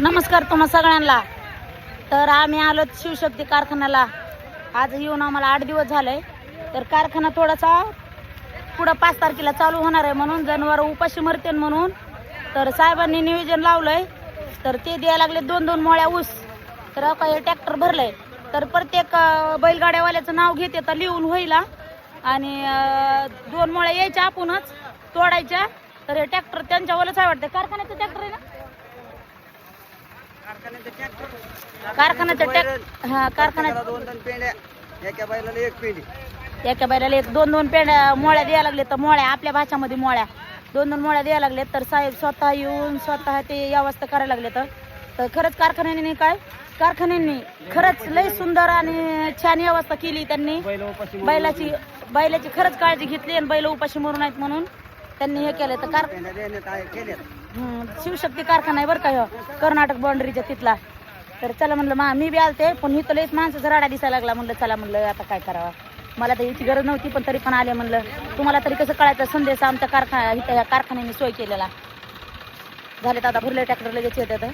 नमस्कार तुम्हा सगळ्यांना. तर आम्ही आलो शिवशक्ती कारखान्याला. आज येऊन आम्हाला आठ दिवस झाले तर कारखाना थोडासा पुढं पाच तारखेला चालू होणार आहे म्हणून जनावर उपाशी मरते म्हणून. तर साहेबांनी नियोजन लावलंय. तर ते द्यायला लागले दोन दोन मोळ्या ऊस. तर अहो काय ट्रॅक्टर भरलंय. तर प्रत्येक बैलगाड्यावाल्याचं नाव घेते तर लिहून होईल आणि दोन मोळ्या यायच्या आपणच तोडायच्या. तर हे ट्रॅक्टर त्यांच्यावरच आहे वाटतं. कारखान्याचं ट्रॅक्टर आहे ना? कारखान्याचं हा कारखान्यात दोन दोन पेंड्या. एका बैलाला एक पेंडी. एका बैलाला एक दोन दोन पेंड्या मोळ्या द्यायला लागले तर मोळ्या आपल्या भाषामध्ये मोळ्या. दोन दोन मोळ्या द्यायला लागले तर साहेब स्वतः येऊन स्वतः ते व्यवस्था करायला लागले तर. तर खरंच कारखान्याने काय? कारखान्यांनी खरंच लय सुंदर आणि छान व्यवस्था केली त्यांनी. बैलाची बैलाची खरंच काळजी घेतली आणि बैल उपाशी मरू नाहीत म्हणून त्यांनी हे केलं. तर कार शिवशक्ती कारखाना आहे बरं का ह्यो कर्नाटक बाउंड्रीच्या तिथला. तर चला म्हणलं मा मी बी आलते पण इथं लयच माणसाचा राडा दिसायला लागला. म्हणलं चला म्हणलं आता काय करावं. मला तर याची गरज नव्हती पण तरी पण आले म्हणलं. तुम्हाला तरी कसं कळायचं संदेश आमच्या कारखाना इथं ह्या कारखान्याने सोय केलेला. झाले तर आता भरले ट्रॅक्टर लगेच येतात.